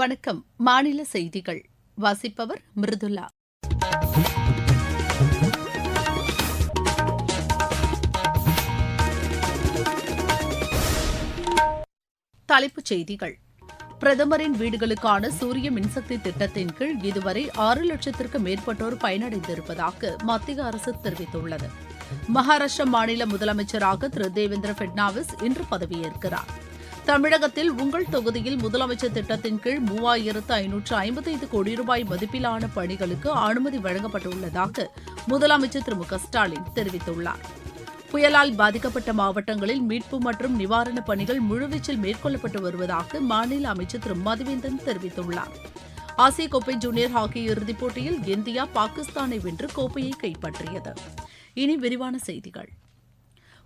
வணக்கம். மாநில செய்திகள். வாசிப்பவர் மிருதுலா தலைப்புச் செய்திகள். பிரதமரின் வீடுகளுக்கான சூரிய மின்சக்தி திட்டத்தின் கீழ் இதுவரை ஆறு லட்சத்திற்கு மேற்பட்டோர் பயனடைந்திருப்பதாக மத்திய அரசு தெரிவித்துள்ளது. மகாராஷ்டிர மாநில முதலமைச்சராக திரு தேவேந்திர பட்னாவிஸ் இன்று பதவியேற்கிறார். தமிழகத்தில் உங்கள் தொகுதியில் முதலமைச்சர் திட்டத்தின் கீழ் மூவாயிரத்து ஐநூற்று ஐம்பத்தைந்து கோடி ரூபாய் மதிப்பிலான பணிகளுக்கு அனுமதி வழங்கப்பட்டுள்ளதாக முதலமைச்சர் திரு மு க ஸ்டாலின் தெரிவித்துள்ளார். புயலால் பாதிக்கப்பட்ட மாவட்டங்களில் மீட்பு மற்றும் நிவாரணப் பணிகள் முழுவீச்சில் மேற்கொள்ளப்பட்டு வருவதாக மாநில அமைச்சர் திரு மதுவேந்தன் தெரிவித்துள்ளார். ஆசிய கோப்பை ஜூனியர் ஹாக்கி இறுதிப் போட்டியில் இந்தியா பாகிஸ்தானை வென்று கோப்பையை கைப்பற்றியது. இனி விரிவான செய்திகள்.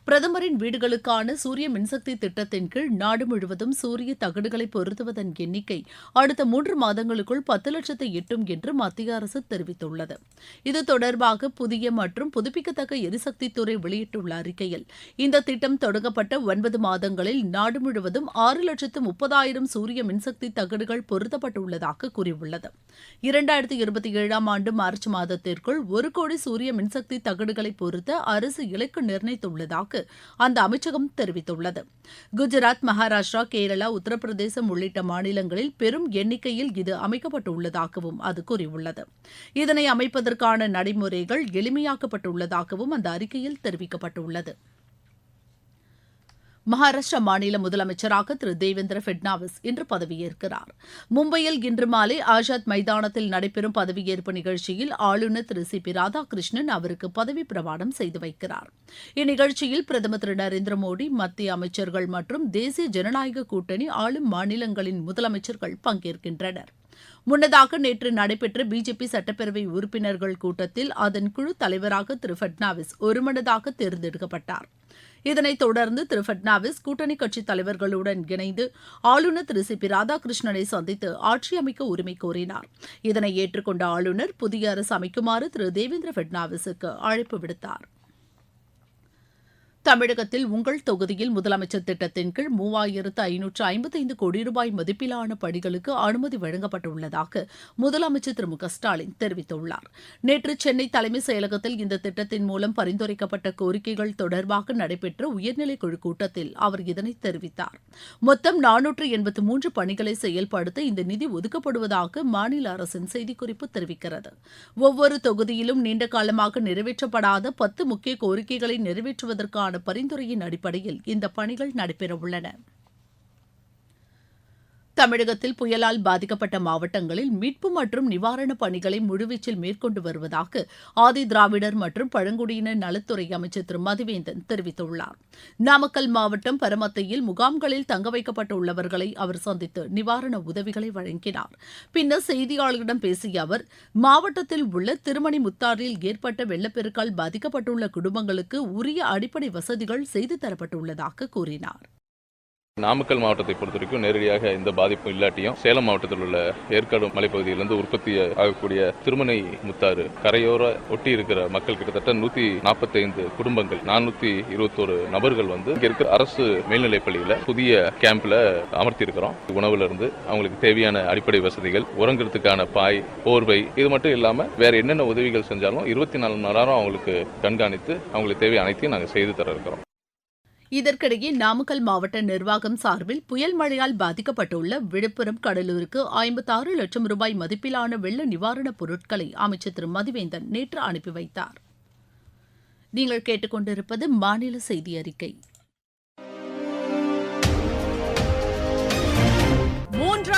பிரதமரின் வீடுகளுக்கான சூரிய மின்சக்தி திட்டத்தின் கீழ் நாடு முழுவதும் சூரிய தகடுகளை பொருத்துவதன் எண்ணிக்கை அடுத்த மூன்று மாதங்களுக்குள் பத்து லட்சத்தை எட்டும் என்று மத்திய அரசு தெரிவித்துள்ளது. இது தொடர்பாக புதிய மற்றும் புதுப்பிக்கத்தக்க எரிசக்தித்துறை வெளியிட்டுள்ள அறிக்கையில் இந்த திட்டம் தொடங்கப்பட்ட ஒன்பது மாதங்களில் நாடு முழுவதும் ஆறு லட்சத்து முப்பதாயிரம் சூரிய மின்சக்தி தகடுகள் பொருத்தப்பட்டுள்ளதாக கூறியுள்ளது. இரண்டாயிரத்தி இருபத்தி ஏழாம் ஆண்டு மார்ச் மாதத்திற்குள் ஒரு கோடி சூரிய மின்சக்தி தகடுகளை பொருத்த அரசு இலக்கு நிர்ணயித்துள்ளதாக அந்த அமைச்சகம் தெரிவித்துள்ளது. குஜராத் மகாராஷ்டிரா கேரளா உத்தரப்பிரதேசம் உள்ளிட்ட மாநிலங்களில் பெரும் எண்ணிக்கையில் இது அமைக்கப்பட்டுள்ளதாகவும் அது கூறியுள்ளது. இதனை அமைப்பதற்கான நடைமுறைகள் எளிமையாக்கப்பட்டுள்ளதாகவும் அந்த அறிக்கையில் தெரிவிக்கப்பட்டுள்ளது. மகாராஷ்டிரா மாநில முதலமைச்சராக திரு தேவேந்திர பட்னாவிஸ் இன்று பதவியேற்கிறார். மும்பையில் இன்று மாலை ஆசாத் மைதானத்தில் நடைபெறும் பதவியேற்பு நிகழ்ச்சியில் ஆளுநர் திரு சி பி ராதாகிருஷ்ணன் அவருக்கு பதவி பிரமாணம் செய்து வைக்கிறார். இந்நிகழ்ச்சியில் பிரதமர் திரு நரேந்திர மோடி மத்திய அமைச்சர்கள் மற்றும் தேசிய ஜனநாயக கூட்டணி ஆளும் மாநிலங்களின் முதலமைச்சர்கள் பங்கேற்கின்றனர். முன்னதாக நேற்று நடைபெற்ற பிஜேபி சட்டப்பேரவை உறுப்பினர்கள் கூட்டத்தில் அதன் குழு தலைவராக திரு பட்னாவிஸ் ஒருமனதாக தேர்ந்தெடுக்கப்பட்டார். இதனைத் தொடர்ந்து திரு பட்னாவிஸ் கூட்டணி கட்சித் தலைவர்களுடன் இணைந்து ஆளுநர் திரு சி பி ராதாகிருஷ்ணனை சந்தித்து ஆட்சி அமைக்க உரிமை கோரினார். இதனை ஏற்றுக்கொண்ட ஆளுநர் புதிய அரசு அமைக்குமாறு திரு தேவேந்திர பட்னாவிஸுக்கு அழைப்பு விடுத்தார். தமிழகத்தில் உங்கள் தொகுதியில் முதலமைச்சர் திட்டத்தின் கீழ் மூவாயிரத்து ஐநூற்று ஐம்பத்தைந்து கோடி ரூபாய் மதிப்பிலான பணிகளுக்கு அனுமதி வழங்கப்பட்டுள்ளதாக முதலமைச்சர் திரு மு க ஸ்டாலின் தெரிவித்துள்ளார். நேற்று சென்னை தலைமைச் செயலகத்தில் இந்த திட்டத்தின் மூலம் பரிந்துரைக்கப்பட்ட கோரிக்கைகள் தொடர்பாக நடைபெற்ற உயர்நிலைக் குழு கூட்டத்தில் அவர் இதனை தெரிவித்தார். மொத்தம் நானூற்று எண்பத்து மூன்று பணிகளை செயல்படுத்த இந்த நிதி ஒதுக்கப்படுவதாக மாநில அரசின் செய்திக்குறிப்பு தெரிவிக்கிறது. ஒவ்வொரு தொகுதியிலும் நீண்ட காலமாக நிறைவேற்றப்படாத பத்து முக்கிய கோரிக்கைகளை நிறைவேற்றுவதற்கான தொடர்பான பரிந்துரையின் அடிப்படையில் இந்த பணிகள் நடைபெறவுள்ளன. தமிழகத்தில் புயலால் பாதிக்கப்பட்ட மாவட்டங்களில் மீட்பு மற்றும் நிவாரணப் பணிகளை முழுவீச்சில் மேற்கொண்டு வருவதாக ஆதி திராவிடர் மற்றும் பழங்குடியினர் நலத்துறை அமைச்சர் திரு. மதிவேந்தன் தெரிவித்துள்ளார். நாமக்கல் மாவட்டம் பரமத்தையில் முகாம்களில் தங்க வைக்கப்பட்டுள்ளவர்களை அவர் சந்தித்து நிவாரண உதவிகளை வழங்கினார். பின்னர் செய்தியாளர்களிடம் பேசிய அவர் மாவட்டத்தில் உள்ள திருமணி முத்தாறில் ஏற்பட்ட வெள்ளப்பெருக்கால் பாதிக்கப்பட்டுள்ள குடும்பங்களுக்கு உரிய அடிப்படை வசதிகள் செய்து தரப்பட்டுள்ளதாக கூறினார். நாமக்கல் மாவட்டத்தை பொறுத்த வரைக்கும் நேரடியாக எந்த பாதிப்பும் இல்லாட்டியும் சேலம் மாவட்டத்தில் உள்ள ஏற்காடு மலைப்பகுதியிலிருந்து உற்பத்தி ஆகக்கூடிய திருமணை முத்தாறு கரையோர ஒட்டி இருக்கிற மக்கள் கிட்டத்தட்ட நூத்தி நாற்பத்தைந்து குடும்பங்கள் நானூத்தி இருபத்தோரு நபர்கள் வந்து இங்க இருக்கிற அரசு மேல்நிலைப் பள்ளியில புதிய கேம்ப்ல அமர்த்தி இருக்கிறோம் உணவுல இருந்து அவங்களுக்கு தேவையான அடிப்படை வசதிகள் உறங்குறதுக்கான பாய் போர்வை இது மட்டும் இல்லாம வேற என்னென்ன உதவிகள் செஞ்சாலும் இருபத்தி நாலு மணி நேரம் அவங்களுக்கு கண்காணித்து அவங்களுக்கு தேவை அனைத்தையும் நாங்கள் செய்து தர இருக்கிறோம். இதற்கிடையே நாமக்கல் மாவட்ட நிர்வாகம் சார்பில் புயல் மழையால் பாதிக்கப்பட்டுள்ள விழுப்புரம் கடலூருக்கு ஐம்பத்தாறு லட்சம் ரூபாய் மதிப்பிலான வெள்ள நிவாரணப் பொருட்களை அமைச்சர் திரு. மதிவேந்தன் நேற்று அனுப்பி வைத்தார். நீங்கள் கேட்டுக்கொண்டிருப்பது மாநில செய்தி அறிக்கை.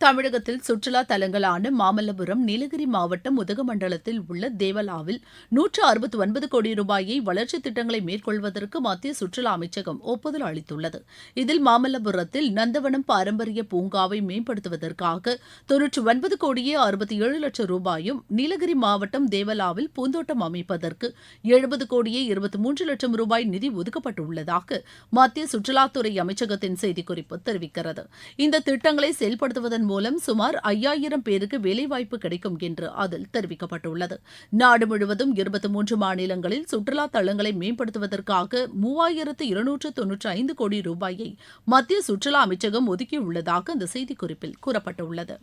தமிழகத்தில் சுற்றுலா தலங்களான மாமல்லபுரம் நீலகிரி மாவட்டம் உதகமண்டலத்தில் உள்ள தேவலாவில் நூற்று அறுபத்தி ஒன்பது கோடி ரூபாயை வளர்ச்சித் திட்டங்களை மேற்கொள்வதற்கு மத்திய சுற்றுலா அமைச்சகம் ஒப்புதல் அளித்துள்ளது. இதில் மாமல்லபுரத்தில் நந்தவனம் பாரம்பரிய பூங்காவை மேம்படுத்துவதற்காக தொன்னூற்றி ஒன்பது கோடியே அறுபத்தி ஏழு லட்சம் ரூபாயும் நீலகிரி மாவட்டம் தேவலாவில் பூந்தோட்டம் அமைப்பதற்கு எழுபது கோடியே இருபத்தி மூன்று லட்சம் ரூபாய் நிதி ஒதுக்கப்பட்டுள்ளதாக மத்திய சுற்றுலாத்துறை அமைச்சகத்தின் செய்திக்குறிப்பு தெரிவிக்கிறது. இந்த திட்டங்களை செயல்படுத்துவதன் மூலம் சுமார் ஐயாயிரம் பேருக்கு வேலைவாய்ப்பு கிடைக்கும் என்று அதில் தெரிவிக்கப்பட்டுள்ளது. நாடு முழுவதும் இருபத்தி மூன்று மாநிலங்களில் சுற்றுலா தளங்களை மேம்படுத்துவதற்காக மூவாயிரத்து இருநூற்று தொன்னூற்றி ஐந்து கோடி ரூபாயை மத்திய சுற்றுலா அமைச்சகம் ஒதுக்கியுள்ளதாக அந்த செய்திக்குறிப்பில் கூறப்பட்டுள்ளது.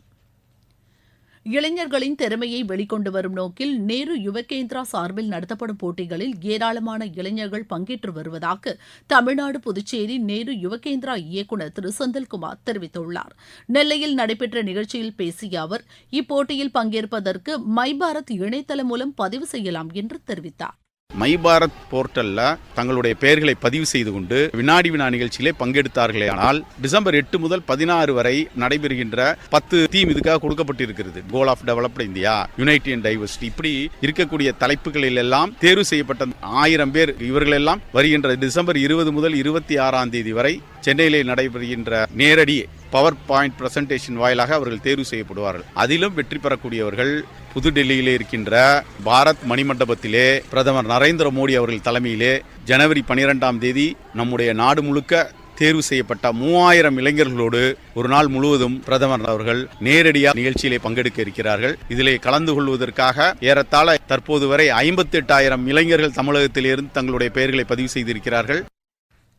இளைஞர்களின் திறமையை வெளிக்கொண்டு வரும் நோக்கில் நேரு யுவகேந்திரா சார்பில் நடத்தப்படும் போட்டிகளில் ஏராளமான இளைஞர்கள் பங்கேற்று வருவதாக தமிழ்நாடு புதுச்சேரி நேரு யுவகேந்திரா இயக்குநர் திரு செந்தில்குமார் தெரிவித்துள்ளார். நெல்லையில் நடைபெற்ற நிகழ்ச்சியில் பேசிய அவர் இப்போட்டியில் பங்கேற்பதற்கு மை பாரத் இணையதளம் மூலம் பதிவு செய்யலாம் என்று தெரிவித்தார். மை பாரத் போர்ட்டலில் தங்களுடைய பெயர்களை பதிவு செய்து கொண்டு வினாடி வினா நிகழ்ச்சியிலே பங்கெடுத்தார்களே ஆனால் டிசம்பர் எட்டு முதல் பதினாறு வரை நடைபெறுகின்ற பத்து தீம் இதுக்காக கொடுக்கப்பட்டிருக்கிறது. Goal of developed India unity and diversity இப்படி இருக்கக்கூடிய தலைப்புகளில் எல்லாம் தேர்வு செய்யப்பட்ட ஆயிரம் பேர் இவர்களெல்லாம் வருகின்ற டிசம்பர் இருபது முதல் இருபத்தி ஆறாம் தேதி வரை சென்னையிலே நடைபெறுகின்ற நேரடி பவர் பாயிண்ட் பிரசன்டேஷன் வாயிலாக அவர்கள் தேர்வு செய்யப்படுவார்கள். அதிலும் வெற்றி பெறக்கூடியவர்கள் புதுடெல்லியிலே இருக்கின்ற பாரத் மணிமண்டபத்திலே பிரதமர் நரேந்திர மோடி அவர்கள் தலைமையிலே ஜனவரி பனிரெண்டாம் தேதி நம்முடைய நாடு முழுக்க தேர்வு செய்யப்பட்ட மூவாயிரம் இளைஞர்களோடு ஒரு நாள் முழுவதும் பிரதமர் அவர்கள் நேரடியாக நிகழ்ச்சியிலே பங்கெடுக்க இருக்கிறார்கள். இதிலே கலந்து கொள்வதற்காக ஏறத்தாழ தற்போது வரை ஐம்பத்தி எட்டாயிரம் இளைஞர்கள் தமிழகத்திலிருந்து தங்களுடைய பெயர்களை பதிவு செய்திருக்கிறார்கள்.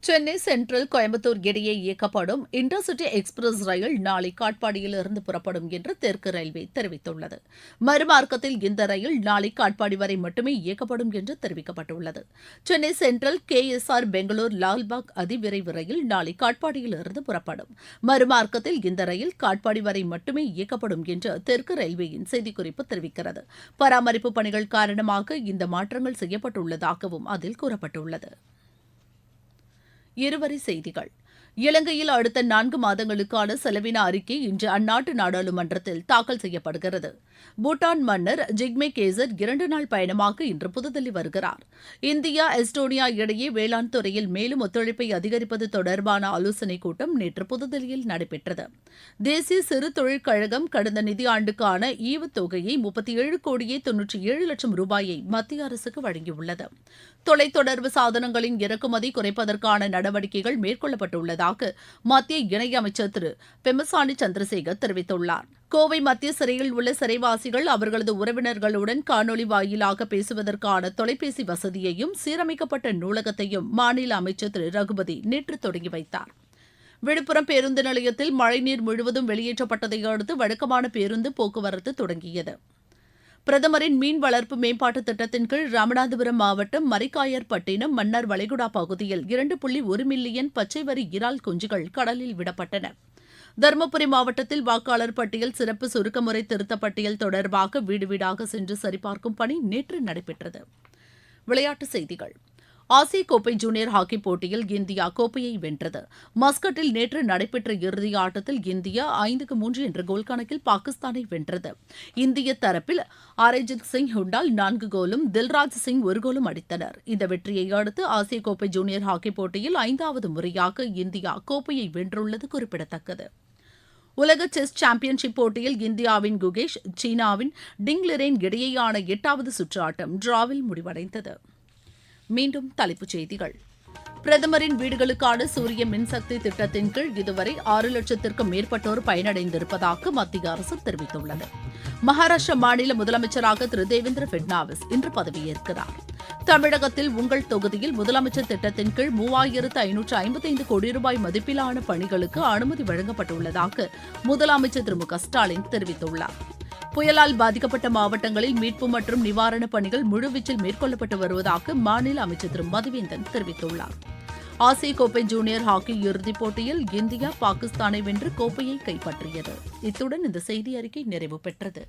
சென்னை சென்ட்ரல் கோயம்புத்தூர் இடையே இயக்கப்படும் இன்டர்சிட்டி எக்ஸ்பிரஸ் ரயில் நாளை காட்பாடியிலிருந்து புறப்படும் என்று தெற்கு ரயில்வே தெரிவித்துள்ளது. மறுமார்க்கத்தில் இந்த ரயில் நாளை காட்பாடி வரை மட்டுமே இயக்கப்படும் என்று தெரிவிக்கப்பட்டுள்ளது. Chennai central K S R Bengaluru Lalbagh அதிவிரைவு ரயில் நாளை காட்பாடியிலிருந்து புறப்படும். மறுமார்க்கத்தில் இந்த ரயில் காட்பாடி வரை மட்டுமே இயக்கப்படும் என்று தெற்கு ரயில்வேயின் செய்திக்குறிப்பு தெரிவிக்கிறது. பராமரிப்பு பணிகள் காரணமாக இந்த மாற்றங்கள் செய்யப்பட்டுள்ளதாகவும் அதில் கூறப்பட்டுள்ளது. இருவரி செய்திகள். இலங்கையில் அடுத்த நான்கு மாதங்களுக்கான செலவின அறிக்கை இன்று அந்நாட்டு நாடாளுமன்றத்தில் தாக்கல் செய்யப்படுகிறது. பூட்டான் மன்னர் ஜிக்மே கேசர் இரண்டு நாள் பயணமாக இன்று புதுதில்லி வருகிறார். இந்தியா எஸ்டோனியா இடையே வேளாண் துறையில் மேலும் ஒத்துழைப்பை அதிகரிப்பது தொடர்பான ஆலோசனைக் கூட்டம் நேற்று புதுதில்லியில் நடைபெற்றது. தேசிய சிறு தொழில் கழகம் கடந்த நிதியாண்டுக்கான ஈவுத்தொகையை முப்பத்தி ஏழு கோடியே தொன்னூற்றி ஏழு லட்சம் ரூபாயை மத்திய அரசுக்கு வழங்கியுள்ளது. தொலைத்தொடர்பு சாதனங்களின் இறக்குமதி குறைப்பதற்கான நடவடிக்கைகள் மேற்கொள்ளப்பட்டுள்ளது வருவதாக மத்திய இணையமைச்சர் திரு. பெமசானி சந்திரசேகர் தெரிவித்துள்ளார். கோவை மத்திய சிறையில் உள்ள சிறைவாசிகள் அவர்களது உறவினர்களுடன் காணொலி வாயிலாக பேசுவதற்கான தொலைபேசி வசதியையும் சீரமைக்கப்பட்ட நூலகத்தையும் மாநில அமைச்சர் திரு. ரகுபதி நேற்று தொடங்கி வைத்தார். விழுப்புரம் பேருந்து நிலையத்தில் மழைநீர் முழுவதும் வெளியேற்றப்பட்டதை அடுத்து வழக்கமான பேருந்து போக்குவரத்து தொடங்கியது. பிரதமரின் மீன் வளர்ப்பு மேம்பாட்டு திட்டத்தின் கீழ் ராமநாதபுரம் மாவட்டம் மரிக்காயர்பட்டினம் மன்னார் வளைகுடா பகுதியில் இரண்டு புள்ளி ஒரு மில்லியன் பச்சை வரி இறால் குஞ்சுகள் கடலில் விடப்பட்டன. தருமபுரி மாவட்டத்தில் வாக்காளர் பட்டியல் சிறப்பு சுருக்கமுறை திருத்த பட்டியல் தொடர்பாக வீடு வீடாக சென்று சரிபார்க்கும் பணி நேற்று நடைபெற்றது. விளையாட்டுச் செய்திகள். ஆசிய கோப்பை ஜூனியர் ஹாக்கி போட்டியில் இந்தியா கோப்பையை வென்றது. மஸ்கட்டில் நேற்று நடைபெற்ற இறுதி ஆட்டத்தில் இந்தியா ஐந்துக்கு மூன்று என்ற கோல் கணக்கில் பாகிஸ்தானை வென்றது. இந்திய தரப்பில் அரேஜித் சிங் ஹுண்டால் நான்கு கோலும் தில்ராஜ் சிங் ஒரு கோலும் அடித்தனர். இந்த வெற்றியை அடுத்து ஆசிய கோப்பை ஜூனியர் ஹாக்கி போட்டியில் ஐந்தாவது முறையாக இந்தியா கோப்பையை வென்றுள்ளது குறிப்பிடத்தக்கது. உலக செஸ் சாம்பியன்ஷிப் போட்டியில் இந்தியாவின் குகேஷ் சீனாவின் டிங்லிரேன் இடையேயான எட்டாவது சுற்று ஆட்டம் டிராவில் முடிவடைந்தது. மீண்டும் தலைப்புச் செய்திகள். பிரதமரின் வீடுகளுக்கான சூரிய மின்சக்தி திட்டத்தின் கீழ் இதுவரை ஆறு லட்சத்திற்கும் மேற்பட்டோர் பயனடைந்திருப்பதாக மத்திய அரசு தெரிவித்துள்ளது. மகாராஷ்டிர மாநில முதலமைச்சராக திரு. தேவேந்திர பட்னாவிஸ் இன்று பதவியேற்கிறார். தமிழகத்தில் உங்கள் தொகுதியில் முதலமைச்சர் திட்டத்தின் கீழ் மூவாயிரத்து ஐநூற்று ஐம்பத்தைந்து கோடி ரூபாய் மதிப்பிலான பணிகளுக்கு அனுமதி வழங்கப்பட்டுள்ளதாக முதலமைச்சர் திரு. மு. க. ஸ்டாலின் தெரிவித்துள்ளாா் புயலால் பாதிக்கப்பட்ட மாவட்டங்களில் மீட்பு மற்றும் நிவாரணப் பணிகள் முழுவீச்சில் மேற்கொள்ளப்பட்டு வருவதாக மாநில அமைச்சர் திரு. மதுவேந்தன் தெரிவித்துள்ளார். ஆசிய கோப்பை ஜூனியர் ஹாக்கி இறுதிப் போட்டியில் இந்தியா பாகிஸ்தானை வென்று கோப்பையை கைப்பற்றியது. இத்துடன் இந்த செய்தி அறிக்கை நிறைவு பெற்றது.